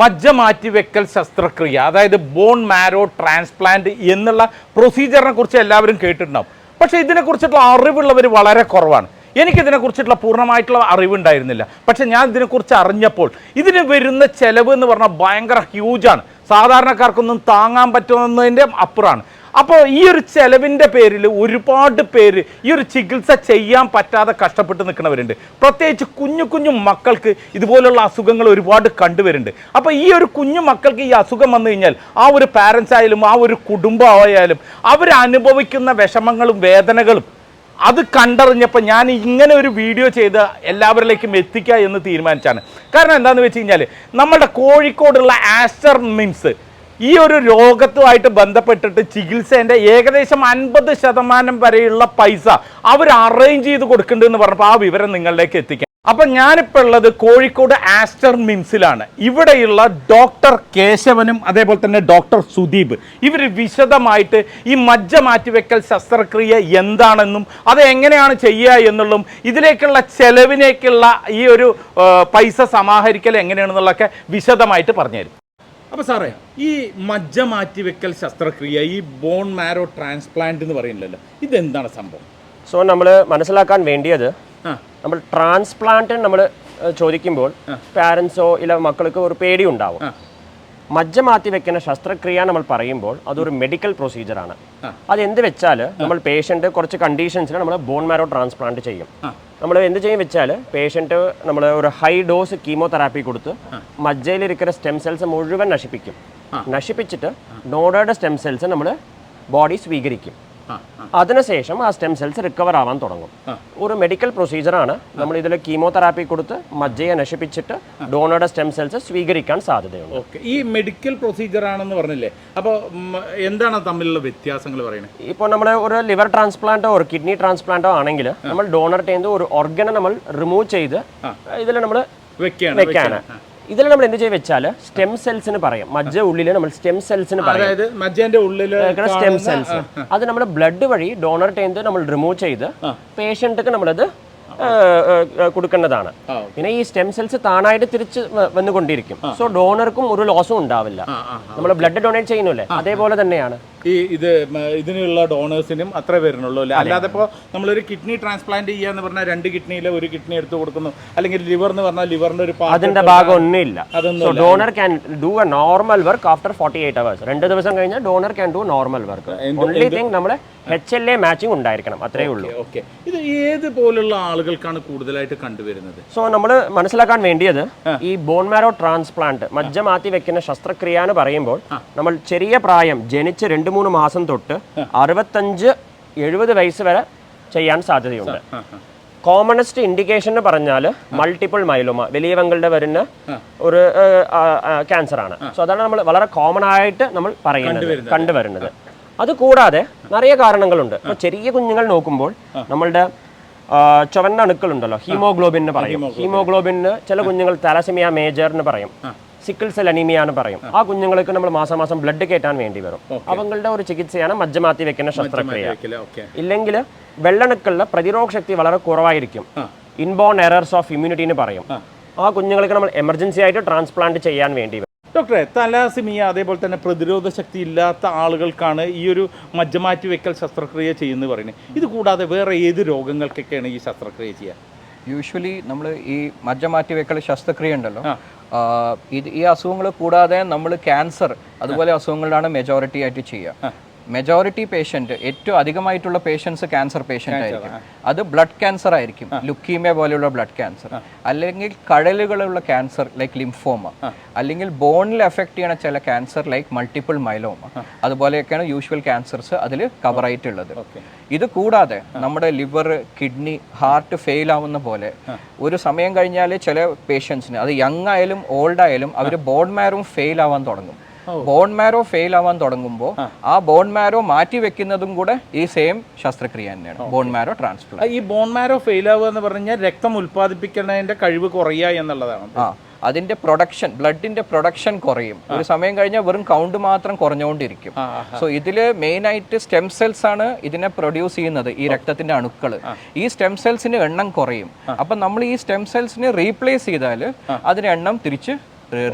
മജ്ജ മാറ്റിവെക്കൽ ശസ്ത്രക്രിയ അതായത് ബോൺ മാരോ ട്രാൻസ്പ്ലാന്റ് എന്നുള്ള പ്രൊസീജിയറിനെ കുറിച്ച് എല്ലാവരും കേട്ടിട്ടുണ്ടാവും. പക്ഷേ ഇതിനെക്കുറിച്ചിട്ടുള്ള അറിവുള്ളവർ വളരെ കുറവാണ്. എനിക്കിതിനെക്കുറിച്ചിട്ടുള്ള പൂർണമായിട്ടുള്ള അറിവുണ്ടായിരുന്നില്ല. പക്ഷേ ഞാൻ ഇതിനെക്കുറിച്ച് അറിഞ്ഞപ്പോൾ ഇതിന് വരുന്ന ചെലവ് എന്ന് പറഞ്ഞാൽ ഭയങ്കര ഹ്യൂജാണ് സാധാരണക്കാർക്കൊന്നും താങ്ങാൻ പറ്റുന്നതിന്റെ അപ്പുറമാണ്. അപ്പോൾ ഈ ഒരു ചെലവിന്റെ പേരിൽ ഒരുപാട് പേര് ഈ ഒരു ചികിത്സ ചെയ്യാൻ പറ്റാതെ കഷ്ടപ്പെട്ട് നിൽക്കുന്നവരുണ്ട്. പ്രത്യേകിച്ച് കുഞ്ഞു കുഞ്ഞു മക്കൾക്ക് ഇതുപോലുള്ള അസുഖങ്ങൾ ഒരുപാട് കണ്ടുവരുന്നുണ്ട്. അപ്പോൾ ഈ ഒരു കുഞ്ഞു മക്കൾക്ക് ഈ അസുഖം വന്നു കഴിഞ്ഞാൽ ആ ഒരു പാരൻസ് ആയാലും ആ ഒരു കുടുംബമായാലും അവർ അനുഭവിക്കുന്ന വിഷമങ്ങളും വേദനകളും അത് കണ്ടറിഞ്ഞപ്പോൾ ഞാൻ ഇങ്ങനെ ഒരു വീഡിയോ ചെയ്ത് എല്ലാവരിലേക്കും എത്തിക്കുക എന്ന് തീരുമാനിച്ചാണ്. കാരണം എന്താണെന്ന് വെച്ച് കഴിഞ്ഞാൽ നമ്മുടെ കോഴിക്കോടുള്ള ആസ്റ്റർ മിംസ് ഈ ഒരു രോഗത്തുമായിട്ട് ബന്ധപ്പെട്ടിട്ട് ചികിത്സേന്റെ ഏകദേശം അൻപത് ശതമാനം വരെയുള്ള പൈസ അവർ അറേഞ്ച് ചെയ്ത് കൊടുക്കുന്നുണ്ടെന്ന് പറഞ്ഞപ്പോൾ ആ വിവരം നിങ്ങളിലേക്ക് എത്തിക്കാം. അപ്പം ഞാനിപ്പോൾ ഉള്ളത് കോഴിക്കോട് ആസ്റ്റർ മിംസിലാണ്. ഇവിടെയുള്ള ഡോക്ടർ കേശവനും അതേപോലെ തന്നെ ഡോക്ടർ സുദീപ്. ഇവർ വിശദമായിട്ട് ഈ മജ്ജ മാറ്റിവെക്കൽ ശസ്ത്രക്രിയ എന്താണെന്നും അത് എങ്ങനെയാണ് ചെയ്യുക എന്നുള്ളതും ഇതിലേക്കുള്ള ചെലവിനേക്കുള്ള ഈ ഒരു പൈസ സമാഹരിക്കൽ എങ്ങനെയാണെന്നുള്ളതൊക്കെ വിശദമായിട്ട് പറഞ്ഞുതരും. അപ്പോൾ സാറേ ഈ മജ്ജ മാറ്റിവെക്കൽ ശസ്ത്രക്രിയ ഈ ബോൺ മാരോ ട്രാൻസ്പ്ലാന്റ് എന്ന് പറയുന്നില്ലല്ലോ ഇതെന്താണ് സംഭവം? സോ നമ്മൾ മനസ്സിലാക്കാൻ വേണ്ടിയത് നമ്മൾ ട്രാൻസ്പ്ലാന്റ് നമ്മൾ ചോദിക്കുമ്പോൾ പാരൻസോ ഇല്ല മക്കൾക്ക് ഒരു പേടി ഉണ്ടാവും മജ്ജ മാറ്റി വെക്കുന്ന ശസ്ത്രക്രിയ നമ്മൾ പറയുമ്പോൾ അതൊരു മെഡിക്കൽ പ്രൊസീജിയറാണ് ആണ്. അത് എന്ത് വെച്ചാൽ നമ്മൾ പേഷ്യന്റ് കുറച്ച് കണ്ടീഷൻസിൽ നമ്മൾ ബോൺ മാരോ ട്രാൻസ്പ്ലാന്റ് ചെയ്യും. നമ്മൾ എന്ത് ചെയ്യും വെച്ചാൽ പേഷ്യന്റ് നമ്മൾ ഒരു ഹൈ ഡോസ് കീമോതെറാപ്പി കൊടുത്ത് മജ്ജയിലിരിക്കുന്ന സ്റ്റെം സെൽസ് മുഴുവൻ നശിപ്പിക്കും. നശിപ്പിച്ചിട്ട് നോഡയുടെ സ്റ്റെം സെൽസ് നമ്മൾ ബോഡി സ്വീകരിക്കും. അതിനുശേഷം ആ സ്റ്റെം സെൽസ് റിക്കവർ ആവാൻ തുടങ്ങും. ഒരു മെഡിക്കൽ പ്രൊസീജിയറാണ് നമ്മൾ ഇതിൽ കീമോതെറാപ്പി കൊടുത്ത് മജ്ജയെ നശിപ്പിച്ചിട്ട് ഡോണറുടെ സ്റ്റെം സെൽസ് സ്വീകരിക്കാൻ സാധ്യതയുണ്ട്. ഓക്കെ. ഈ മെഡിക്കൽ പ്രൊസീജിയർ ആണെന്ന് പറഞ്ഞില്ലേ? അപ്പോൾ എന്താണ് തമ്മിലുള്ള വ്യത്യാസങ്ങൾ പറയുന്നത് ഇപ്പോൾ നമ്മൾ ഒരു ലിവർ ട്രാൻസ്പ്ലാന്റോ ഒരു കിഡ്നി ട്രാൻസ്പ്ലാന്റോ ആണെങ്കിൽ നമ്മൾ ഡോണറുടെ ഒരു ഓർഗനെ നമ്മൾ റിമൂവ് ചെയ്ത് ഇതിൽ നമ്മൾ വെക്കാണ് ഇതിൽ നമ്മൾ എന്ത് ചെയ്ത് വെച്ചാൽ സ്റ്റെം സെൽസിന് പറയും. മജ്ജ ഉള്ളിൽ നമ്മൾ സ്റ്റെം സെൽസിന് പറയും. അതായത് മജ്ജന്റെ ഉള്ളിൽ സ്റ്റെം സെൽസ് അത് നമ്മൾ ബ്ലഡ് വഴി ഡോണർ ടൈം നമ്മൾ റിമൂവ് ചെയ്ത് പേഷ്യന്റിക്ക് നമ്മളത് കൊടുക്കേണ്ടതാണ്. പിന്നെ ഈ സ്റ്റെം സെൽസ് താനായിട്ട് തിരിച്ച് വന്നുകൊണ്ടിരിക്കും. സോ ഡോണർക്കും ഒരു ലോസും ഉണ്ടാവില്ല. നമ്മൾ ബ്ലഡ് ഡൊണേറ്റ് ചെയ്യുന്നില്ലേ അതേപോലെ തന്നെയാണ്. ഈ ഇത് ഇതിനുള്ള ഡോണേഴ്സിനും അത്ര വരുന്നുള്ളൂ അല്ലേ? അല്ലാതെ ഇപ്പോൾ നമ്മളൊരു കിഡ്നി ട്രാൻസ്പ്ലാന്റ് ചെയ്യാന്ന് പറഞ്ഞാൽ രണ്ട് കിഡ്നിയിൽ ഒരു കിഡ്നി എടുത്ത് കൊടുക്കുന്നു. അല്ലെങ്കിൽ ലിവർ എന്ന് പറഞ്ഞാൽ ലിവറിന്റെ ഒരു അതിന്റെ ഭാഗം ഒന്നുമില്ല donor can do a normal work after forty eight hours രണ്ട് ദിവസം കഴിഞ്ഞാൽ donor can do normal work only thing നമ്മൾ എച്ച് എൽ എ മാച്ചിങ് ഉണ്ടായിരിക്കണം. അത്രേ ഉള്ളൂ. ഓക്കെ. ഏത് പോലുള്ള ആളുകൾക്കാണ് കൂടുതലായിട്ട് കണ്ടുവരുന്നത്? സോ നമ്മൾ മനസ്സിലാക്കാൻ വേണ്ടിയത് ഈ ബോൺ മാരോ ട്രാൻസ്പ്ലാന്റ് മജ്ജ മാറ്റി വെക്കുന്ന ശസ്ത്രക്രിയ എന്ന് പറയുമ്പോൾ നമ്മൾ ചെറിയ പ്രായം ജനിച്ച് രണ്ട് മൂന്ന് മാസം തൊട്ട് അറുപത്തഞ്ച് എഴുപത് വയസ്സ് വരെ ചെയ്യാൻ സാധ്യതയുണ്ട്. കോമണസ്റ്റ് ഇൻഡിക്കേഷൻ എന്ന് പറഞ്ഞാൽ മൾട്ടിപ്പിൾ മൈലോമ വലിയവങ്ങളുടെ വരുന്ന ഒരു ക്യാൻസർ ആണ്. സോ അതാണ് നമ്മൾ വളരെ കോമൺ ആയിട്ട് നമ്മൾ പറയുന്നത് കണ്ടുവരുന്നത്. അത് കൂടാതെ നിറയെ കാരണങ്ങളുണ്ട്. അപ്പൊ ചെറിയ കുഞ്ഞുങ്ങൾ നോക്കുമ്പോൾ നമ്മളുടെ ചുവന്ന അണുക്കളുണ്ടല്ലോ ഹീമോഗ്ലോബിൻ എന്ന് പറയും. ഹീമോഗ്ലോബിന് ചില കുഞ്ഞുങ്ങൾ താലസമിയ മേജർ എന്ന് പറയും. സിക്കിൾ സെൽ അനീമിയ എന്ന് പറയും. ആ. കുഞ്ഞുങ്ങൾക്ക് നമ്മൾ മാസം മാസം ബ്ലഡ് കയറ്റാൻ വേണ്ടി വരും. അവങ്ങളുടെ ഒരു ചികിത്സയാണ് മജ്ജമാത്തി വെക്കുന്ന ശസ്ത്രക്രിയ. ഇല്ലെങ്കിൽ വെള്ളണുക്കളുടെ പ്രതിരോധ ശക്തി വളരെ കുറവായിരിക്കും. ഇൻബോൺ എറേഴ്സ് ഓഫ് ഇമ്മ്യൂണിറ്റി എന്ന് പറയും. ആ. കുഞ്ഞുങ്ങൾക്ക് നമ്മൾ എമർജൻസി ആയിട്ട് ട്രാൻസ്പ്ലാന്റ് ചെയ്യാൻ വേണ്ടി വരും. ഡോക്ടറെ തലാസിമിയ അതേപോലെ തന്നെ പ്രതിരോധ ശക്തി ഇല്ലാത്ത ആളുകൾക്കാണ് ഈ ഒരു മജ്ജമാറ്റി വെക്കൽ ശസ്ത്രക്രിയ ചെയ്യുന്നത് പറയുന്നത്. ഇത് കൂടാതെ വേറെ ഏത് രോഗങ്ങൾക്കൊക്കെയാണ് ഈ ശസ്ത്രക്രിയ ചെയ്യുക യൂഷ്വലി നമ്മൾ ഈ മജ്ജ മാറ്റി വെക്കൽ ശസ്ത്രക്രിയ ഉണ്ടല്ലോ. ഇത് ഈ അസുഖങ്ങൾ കൂടാതെ നമ്മൾ ക്യാൻസർ അതുപോലെ അസുഖങ്ങളിലാണ് മെജോറിറ്റി ആയിട്ട് ചെയ്യുക. മെജോറിറ്റി പേഷ്യന്റ് ഏറ്റവും അധികമായിട്ടുള്ള പേഷ്യൻസ് ക്യാൻസർ പേഷ്യന്റ് ആയിരിക്കും. അത് ബ്ലഡ് ക്യാൻസർ ആയിരിക്കും. ലുക്കീമിയ പോലെയുള്ള ബ്ലഡ് ക്യാൻസർ അല്ലെങ്കിൽ കഴലുകളുള്ള ക്യാൻസർ ലൈക്ക് ലിംഫോമ അല്ലെങ്കിൽ ബോണിൽ എഫക്ട് ചെയ്യണ ചില ക്യാൻസർ ലൈക്ക് മൾട്ടിപ്പിൾ മൈലോമ അതുപോലെയൊക്കെയാണ് യൂഷ്വൽ ക്യാൻസർസ് അതിൽ കവർ ആയിട്ടുള്ളത്. ഇത് കൂടാതെ നമ്മുടെ ലിവർ കിഡ്നി ഹാർട്ട് ഫെയിൽ ആവുന്ന പോലെ ഒരു സമയം കഴിഞ്ഞാൽ ചില പേഷ്യൻസിന് അത് യങ് ആയാലും ഓൾഡ് ആയാലും അവർ ബോൺ മാറും ഫെയിൽ ആവാൻ തുടങ്ങും. ബോൺ മാരോ ഫെയിൽ ആവാൻ തുടങ്ങുമ്പോൾ ആ. ബോൺ മാരോ മാറ്റി വെക്കുന്നതും കൂടെ ഈ സെയിം ശസ്ത്രക്രിയ തന്നെയാണ്. ബോൺ മാരോ ട്രാൻസ്പ്ലാന്റ് ഈ ബോൺ മാരോ ഫെയിൽ ആവുക എന്ന് പറഞ്ഞാൽ രക്തം ഉൽപ്പാദിപ്പിക്കുന്നതിന്റെ കഴിവ് കുറയുക എന്നുള്ളതാണ്. ആ അതിന്റെ പ്രൊഡക്ഷൻ ബ്ലഡിന്റെ പ്രൊഡക്ഷൻ കുറയും. ഒരു സമയം കഴിഞ്ഞാൽ വെറും കൗണ്ട് മാത്രം കുറഞ്ഞുകൊണ്ടിരിക്കും. സോ ഇതിൽ മെയിൻ ആയിട്ട് സ്റ്റെം സെൽസ് ആണ് ഇതിനെ പ്രൊഡ്യൂസ് ചെയ്യുന്നത് ഈ രക്തത്തിന്റെ അണുക്കൾ ഈ സ്റ്റെം സെൽസിന് എണ്ണം കുറയും. അപ്പൊ നമ്മൾ ഈ സ്റ്റെം സെൽസിനെ റീപ്ലേസ് ചെയ്താൽ അതിന് എണ്ണം തിരിച്ച്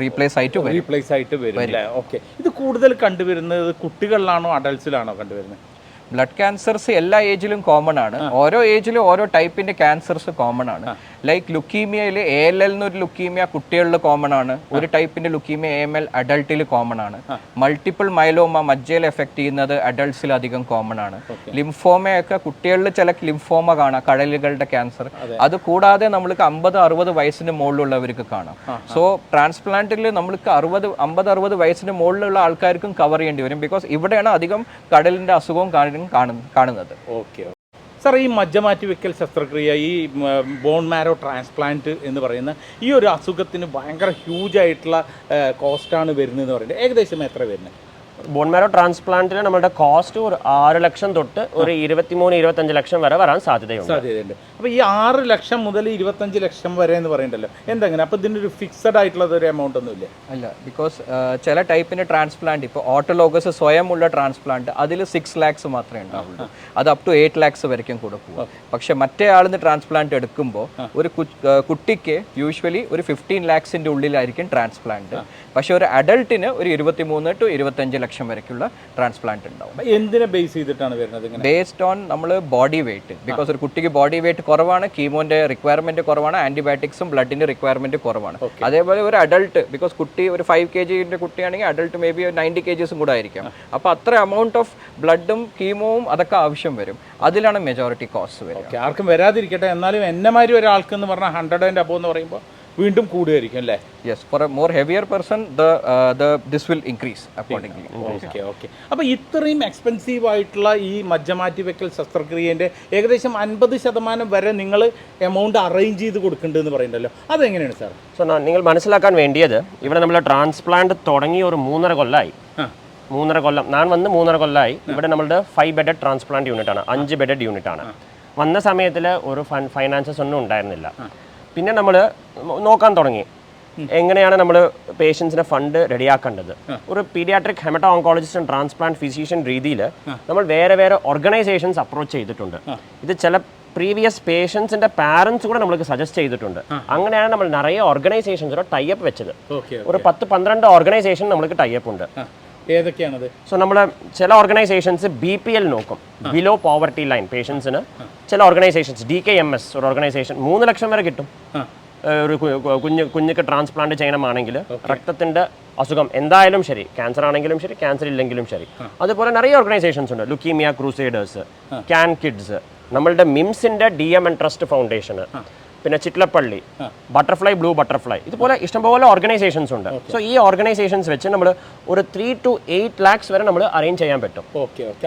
റീപ്ലേസ് ആയിട്ട് വരും. റീപ്ലേസ് ആയിട്ട് വരും അല്ലേ ഓക്കെ ഇത് കൂടുതൽ കണ്ടുവരുന്നത് കുട്ടികളിലാണോ അഡൽസിലാണോ കണ്ടുവരുന്നത്? ബ്ലഡ് ക്യാൻസേഴ്സ് എല്ലാ ഏജിലും കോമൺ ആണ്. ഓരോ ഏജിലും ഓരോ ടൈപ്പിന്റെ ക്യാൻസേഴ്സ് കോമൺ ആണ്. ലൈക്ക് ലുക്കീമിയയിൽ എ എൽ എൽ എന്നൊരു ലുക്കീമിയ കുട്ടികളിൽ കോമൺ ആണ്. ഒരു ടൈപ്പിന്റെ ലുക്കീമിയ എ എം എൽ അഡൾട്ടിൽ കോമൺ ആണ്. മൾട്ടിപ്പിൾ മൈലോമ മജ്ജയിൽ എഫക്ട് ചെയ്യുന്നത് അഡൾട്ട്സിൽ അധികം കോമൺ ആണ്. ലിംഫോമയൊക്കെ കുട്ടികളിൽ ചില ലിംഫോമ കാണാം കടലുകളുടെ ക്യാൻസർ അത്. കൂടാതെ നമ്മൾക്ക് അമ്പത് അറുപത് വയസ്സിന് മുകളിലുള്ളവർക്ക് കാണാം. സോ ട്രാൻസ്പ്ലാന്റിൽ നമ്മൾക്ക് അറുപത് അമ്പത് അറുപത് വയസ്സിന് മുകളിലുള്ള ആൾക്കാർക്കും കവർ ചെയ്യേണ്ടി വരും. ബിക്കോസ് ഇവിടെയാണ് അധികം കടലിന്റെ അസുഖവും കാണുന്ന- കാണുന്ന- കാണുന്നത്. ഓക്കെ സാർ ഈ മജ്ജ മാറ്റിവെക്കൽ ശസ്ത്രക്രിയ ഈ ബോൺ മാരോ ട്രാൻസ്പ്ലാന്റ് എന്ന് പറയുന്ന ഈ ഒരു അസുഖത്തിന് ഭയങ്കര ഹ്യൂജ് ആയിട്ടുള്ള കോസ്റ്റാണ് വരുന്നതെന്ന് പറയുന്നത്. ഏകദേശം എത്ര വരുന്നത്? ബോൺ മാരോ ട്രാൻസ്പ്ലാന്റിന് നമ്മുടെ കോസ്റ്റ് ഒരു ആറ് ലക്ഷം തൊട്ട് ഒരു ഇരുപത്തിമൂന്ന് ഇരുപത്തഞ്ച് ലക്ഷം വരെ വരാൻ സാധ്യതയുണ്ട്. സാധ്യതയുണ്ട്. അപ്പോൾ ഈ ആറ് ലക്ഷം മുതൽ ഇരുപത്തഞ്ച് ലക്ഷം വരെ എന്ന് പറയണ്ടല്ലോ എന്തെങ്ങനെ? അപ്പോൾ ഇതിന്റെ ഒരു ഫിക്സഡ് ആയിട്ടുള്ള ഒരു എമൗണ്ട് ഒന്നും ഇല്ല? അല്ല ബിക്കോസ് ചില ടൈപ്പിന്റെ ട്രാൻസ്പ്ലാന്റ് ഇപ്പോൾ ഓട്ടോലോഗസ് സ്വയമുള്ള ട്രാൻസ്പ്ലാന്റ് അതിൽ സിക്സ് ലാക്സ് മാത്രമേ ഉണ്ടാവുള്ളൂ. അത് അപ് ടു എയ്റ്റ് ലാക്സ് വരയ്ക്കും കൊടുക്കുക പക്ഷേ മറ്റേ ആളിന്ന് ട്രാൻസ്പ്ലാന്റ് എടുക്കുമ്പോൾ ഒരു കുട്ടിക്ക് യൂഷ്വലി ഒരു ഫിഫ്റ്റീൻ ലാക്സിന്റെ ഉള്ളിലായിരിക്കും ട്രാൻസ്പ്ലാന്റ് പക്ഷെ ഒരു അഡൾട്ടിന് ഒരു ഇരുപത്തി മൂന്ന് ടു ഇരുപത്തഞ്ച് ലക്ഷം വരയ്ക്കുള്ള ട്രാൻസ്പ്ലാന്റ് ഉണ്ടാവും. എന്തിനെ ബേസ് ചെയ്തിട്ടാണ് വരുന്നത് ബേസ്ഡ് ഓൺ നമ്മൾ ബോഡി വെയിറ്റ് ബിക്കോസ് ഒരു കുട്ടിക്ക് ബോഡി വെയിറ്റ് കുറവാണ് കീമോന്റെ റിക്വയർമെന്റ് കുറവാണ് ആന്റിബയോട്ടിക്സും ബ്ലഡിന്റെ റിക്വയർമെന്റ് കുറവാണ്. അതേപോലെ ഒരു അഡൾട്ട് ബിക്കോസ് കുട്ടി ഒരു ഫൈവ് കെ ജിന്റെ കുട്ടിയാണെങ്കിൽ adult may be ninety K ജിസും കൂടെ ആയിരിക്കാം. അപ്പോൾ അത്ര എമൗണ്ട് ഓഫ് ബ്ലഡും കീമോവും അതൊക്കെ ആവശ്യം വരും. അതിലാണ് മെജോറിറ്റി കോസ്റ്റ് വരുന്നത് ആർക്കും വരാതിരിക്കട്ടെ. എന്നാലും എന്നെമാതിരി ഒരാൾക്ക് എന്ന് പറഞ്ഞാൽ ഹൺഡ്രഡ് ആൻഡ് അബോ എന്ന് പറയുമ്പോൾ വീണ്ടും കൂടുമായിരിക്കും അല്ലേ? Yes for a more heavier person the the this will increase accordingly okay okay അപ്പോൾ ഇത്രയും എക്സ്പെൻസീവ് ആയിട്ടുള്ള ഈ മജ്ജമാറ്റി വെക്കൽ ശസ്ത്രക്രിയേന്റെ ഏകദേശം അൻപത് ശതമാനം വരെ നിങ്ങൾ എമൗണ്ട് അറേഞ്ച് ചെയ്ത് കൊടുക്കേണ്ടതെന്ന് പറയുന്നുണ്ടല്ലോ. അതെങ്ങനെയാണ് സാർ? സോ നിങ്ങൾ മനസ്സിലാക്കാൻ വേണ്ടിയത് ഇവിടെ നമ്മൾ ട്രാൻസ്പ്ലാന്റ് തുടങ്ങി ഒരു മൂന്നര കൊല്ലമായി മൂന്നര കൊല്ലം. ഞാൻ വന്ന് മൂന്നര കൊല്ലമായി ഇവിടെ നമ്മളുടെ ഫൈവ് ബെഡഡ് ട്രാൻസ്പ്ലാന്റ് യൂണിറ്റ് ആണ്. അഞ്ച് ബെഡഡ് യൂണിറ്റ് ആണ്. വന്ന സമയത്തിൽ ഒരു ഫൈനാൻസസ് ഒന്നും ഉണ്ടായിരുന്നില്ല. പിന്നെ നമ്മൾ നോക്കാൻ തുടങ്ങി. എങ്ങനെയാണ് നമ്മൾ പേഷ്യൻസിന് ഫണ്ട് റെഡിയാക്കേണ്ടത് ഒരു paediatric haemato oncologist and transplant physician രീതിയിൽ നമ്മൾ വേറെ വേറെ ഓർഗനൈസേഷൻസ് അപ്രോച്ച് ചെയ്തിട്ടുണ്ട്. ഇത് ചില പ്രീവിയസ് പേഷ്യൻസിന്റെ പാരൻസ് കൂടെ നമ്മൾക്ക് സജസ്റ്റ് ചെയ്തിട്ടുണ്ട്. അങ്ങനെയാണ് നമ്മൾ നിറയെ ഓർഗനൈസേഷൻസിനോ ടൈപ്പ് വെച്ചത്. ഒരു പത്ത് പന്ത്രണ്ട് ഓർഗനൈസേഷൻ നമ്മൾക്ക് ടൈപ്പ് ഉണ്ട്. ഏതൊക്കെയാണത്? സോ നമ്മുടെ ചില ഓർഗനൈസേഷൻസ് ബി പി എൽ നോക്കും. ബിലോ പോവർട്ടി ലൈൻ പേഷ്യൻസിന് ചില organisations D K M S ഒരു ഓർഗനൈസേഷൻ മൂന്ന് ലക്ഷം വരെ കിട്ടും. ഒരു കുഞ്ഞു കുഞ്ഞിക്ക് ട്രാൻസ്പ്ലാന്റ് ചെയ്യണമാണെങ്കിൽ രക്തത്തിന്റെ അസുഖം എന്തായാലും ശരി ക്യാൻസർ ആണെങ്കിലും ശരി ക്യാൻസർ ഇല്ലെങ്കിലും ശരി. അതുപോലെ നിറയെ ഓർഗനൈസേഷൻസ് ഉണ്ട്. ലുക്കീമിയ ക്രൂസൈഡേഴ്സ് ക്യാൻ കിഡ്സ് നമ്മളുടെ മിംസിന്റെ ഡി എം എൻ ട്രസ്റ്റ് ഫൗണ്ടേഷന് പിന്നെ ചിറ്റ്ലപ്പള്ളി ബട്ടർഫ്ലൈ ബ്ലൂ ബട്ടർഫ്ലൈ ഇതുപോലെ ഇഷ്ടംപോലെ ഓർഗനൈസേഷൻസ് ഉണ്ട്. സോ ഈ ഓർഗനൈസേഷൻസ് വെച്ച് നമ്മൾ ഒരു ത്രീ ടു എയ്റ്റ് ലാക്സ് വരെ നമ്മൾ അറേഞ്ച് ചെയ്യാൻ പറ്റും.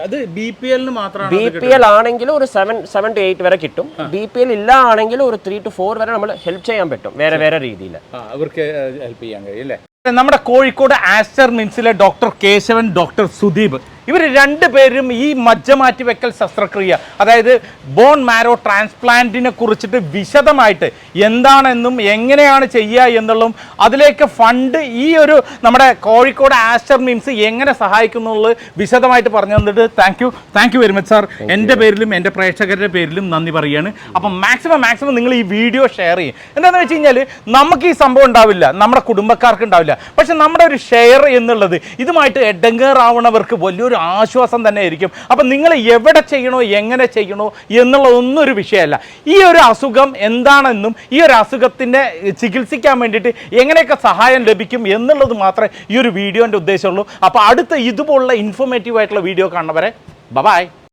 അത് ബി പി എല്ലിന് ബി പി എൽ ആണെങ്കിൽ ഒരു സെവൻ സെവൻ ടു എയ്റ്റ് വരെ കിട്ടും. ബി പി എൽ ഇല്ല ആണെങ്കിൽ ഒരു ത്രീ ടു ഫോർ വരെ നമ്മൾ ഹെൽപ്പ് ചെയ്യാൻ പറ്റും വേറെ വേറെ രീതിയിൽ അവർക്ക് ഹെൽപ്പ് ചെയ്യാൻ കഴിയും നമ്മുടെ കോഴിക്കോട് ആസ്റ്റർ മിൻസിലെ ഡോക്ടർ കേശവൻ ഡോക്ടർ സുദീപ്. ഇവർ രണ്ട് പേരും ഈ മജ്ജ മാറ്റി വെക്കൽ ശസ്ത്രക്രിയ അതായത് ബോൺ മാരോ ട്രാൻസ്പ്ലാന്റിനെ കുറിച്ചിട്ട് വിശദമായിട്ട് എന്താണെന്നും എങ്ങനെയാണ് ചെയ്യുക എന്നുള്ളതും അതിലേക്ക് ഫണ്ട് ഈ ഒരു നമ്മുടെ കോഴിക്കോട് ആസ്റ്റർ മീംസ് എങ്ങനെ സഹായിക്കുന്നു വിശദമായിട്ട് പറഞ്ഞു തന്നിട്ട് thank you thank you very much sir എന്റെ പേരിലും എന്റെ പ്രേക്ഷകരുടെ പേരിലും നന്ദി പറയുകയാണ്. അപ്പം മാക്സിമം മാക്സിമം നിങ്ങൾ ഈ വീഡിയോ ഷെയർ ചെയ്യും. എന്താണെന്ന് വെച്ച് കഴിഞ്ഞാൽ നമുക്ക് ഈ സംഭവം ഉണ്ടാവില്ല. നമ്മുടെ കുടുംബക്കാർക്ക് ഉണ്ടാവില്ല. പക്ഷെ നമ്മുടെ ഒരു ഷെയർ എന്നുള്ളത് ഇതുമായിട്ട് എഡങ്കേറാവണവർക്ക് വലിയൊരു ആശ്വാസം തന്നെ ആയിരിക്കും അപ്പം നിങ്ങൾ എവിടെ ചെയ്യണോ എങ്ങനെ ചെയ്യണോ എന്നുള്ളതൊന്നും ഒരു വിഷയമല്ല. ഈ ഒരു അസുഖം എന്താണെന്നും ഈ ഒരു അസുഖത്തിന്റെ ചികിത്സിക്കാൻ വേണ്ടിയിട്ട് എങ്ങനെയൊക്കെ സഹായം ലഭിക്കും എന്നുള്ളത് മാത്രമേ ഈ ഒരു വീഡിയോന്റെ ഉദ്ദേശമുള്ളൂ. അപ്പോൾ അടുത്ത ഇതുപോലുള്ള ഇൻഫോർമേറ്റീവ് ആയിട്ടുള്ള വീഡിയോ കാണുന്നവരെ ബൈ